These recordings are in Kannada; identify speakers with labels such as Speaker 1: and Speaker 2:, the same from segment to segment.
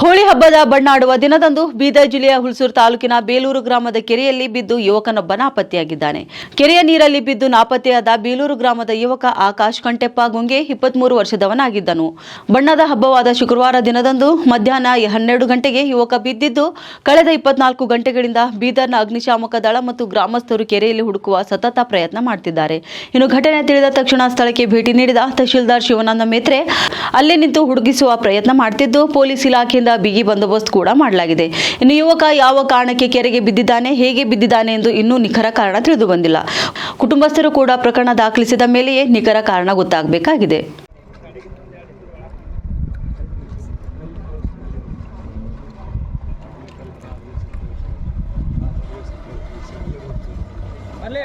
Speaker 1: ಹೋಳಿ ಹಬ್ಬದ ಬಣ್ಣಾಡುವ ದಿನದಂದು ಬೀದರ್ ಜಿಲ್ಲೆಯ ಹುಲ್ಸೂರು ತಾಲೂಕಿನ ಬೇಲೂರು ಗ್ರಾಮದ ಕೆರೆಯಲ್ಲಿ ಬಿದ್ದು ಯುವಕನೊಬ್ಬ ನಾಪತ್ತೆಯಾಗಿದ್ದಾನೆ ಕೆರೆಯ ನೀರಲ್ಲಿ ಬಿದ್ದು ನಾಪತ್ತೆಯಾದ ಬೇಲೂರು ಗ್ರಾಮದ ಯುವಕ ಆಕಾಶ್ ಕಂಟೆಪ್ಪ ಗುಂಗೆ ಇಪ್ಪತ್ಮೂರು ವರ್ಷದವನಾಗಿದ್ದನು. ಬಣ್ಣದ ಹಬ್ಬವಾದ ಶುಕ್ರವಾರ ದಿನದಂದು ಮಧ್ಯಾಹ್ನ ಹನ್ನೆರಡು ಗಂಟೆಗೆ ಯುವಕ ಬಿದ್ದಿದ್ದು, ಕಳೆದ ಇಪ್ಪತ್ನಾಲ್ಕು ಗಂಟೆಗಳಿಂದ ಬೀದರ್ನ ಅಗ್ನಿಶಾಮಕ ದಳ ಮತ್ತು ಗ್ರಾಮಸ್ಥರು ಕೆರೆಯಲ್ಲಿ ಹುಡುಕುವ ಸತತ ಪ್ರಯತ್ನ ಮಾಡುತ್ತಿದ್ದಾರೆ ಇನ್ನು ಘಟನೆ ತಿಳಿದ ತಕ್ಷಣ ಸ್ಥಳಕ್ಕೆ ಭೇಟಿ ನೀಡಿದ ತಹಶೀಲ್ದಾರ್ ಶಿವಾನಂದ ಮೇತ್ರೆ, ಅಲ್ಲೇ ನಿಂತು ಹುಡುಗಿಸುವ ಪ್ರಯತ್ನ ಮಾಡುತ್ತಿದ್ದು ಪೊಲೀಸ್ ಇಲಾಖೆಯಿಂದ ಬಿಗಿ ಬಂದೋಬಸ್ತ್ ಕೂಡ ಮಾಡಲಾಗಿದೆ. ಇನ್ನು ಯುವಕ ಯಾವ ಕಾರಣಕ್ಕೆ ಕೆರೆಗೆ ಬಿದ್ದಿದ್ದಾನೆ, ಹೇಗೆ ಬಿದ್ದಿದ್ದಾನೆ ಎಂದು ಇನ್ನೂ ನಿಖರ ಕಾರಣ ತಿಳಿದು ಬಂದಿಲ್ಲ. ಕುಟುಂಬಸ್ಥರು ಕೂಡ ಪ್ರಕರಣ ದಾಖಲಿಸಿದ ಮೇಲೆಯೇ ನಿಖರ ಕಾರಣ ಗೊತ್ತಾಗಬೇಕಾಗಿದೆ.
Speaker 2: ಎಲ್ಲೇ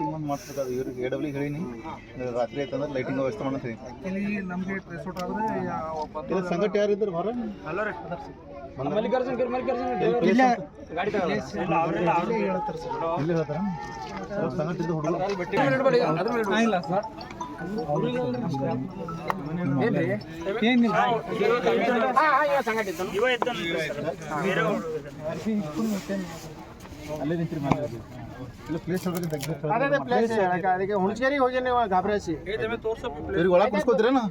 Speaker 3: ಲೈಟಿಂಗ್ ಒಂದು ಮಾಡಿಸ್ಬೇಕು ಇವ್ರಿಗೆ ಎ ಡಬ್ಲ್ಯೂ ಹೇಳಿನಿ. ರಾತ್ರಿ ಆಯ್ತಂದ್ರೆ ಲೈಟಿಂಗ್ ವ್ಯವಸ್ಥೆ ಮಾಡ್ತೀನಿ
Speaker 2: ನಮಗೆ ಆದ್ರೆ
Speaker 3: ಸಂಗಟ ಯಾರಿದ್ರು ಹೊರ
Speaker 2: ಮಲ್ಲಿಕಾರ್ಜುನ್
Speaker 3: ಇಲ್ಲ
Speaker 2: ಗಾಡಿ
Speaker 3: ಇಲ್ಲಿ. ಹೇಳ್ತಾರ? ಸಂಗಟ ಇದ್ದು ಹುಡುಗರು.
Speaker 2: ಇಲ್ಲ ಸರ್ ಏನಿಲ್ಲ.
Speaker 3: ಅಲ್ಲೇ ನಿಂತ್ರಿ ಪ್ಲೇಸ್
Speaker 2: ಅದೇ ಪ್ಲೇಸ್ ಅದಕ್ಕೆ ಹುಣಸೇರಿಗೆ ಹೋಗಿ ನೀವು ಗಾಬರಾಸಿ
Speaker 3: ಇವ್ರಿಗೆ ಒಳಗೆ ಕುಡಿಸ್ಕೋತೀರೇನು?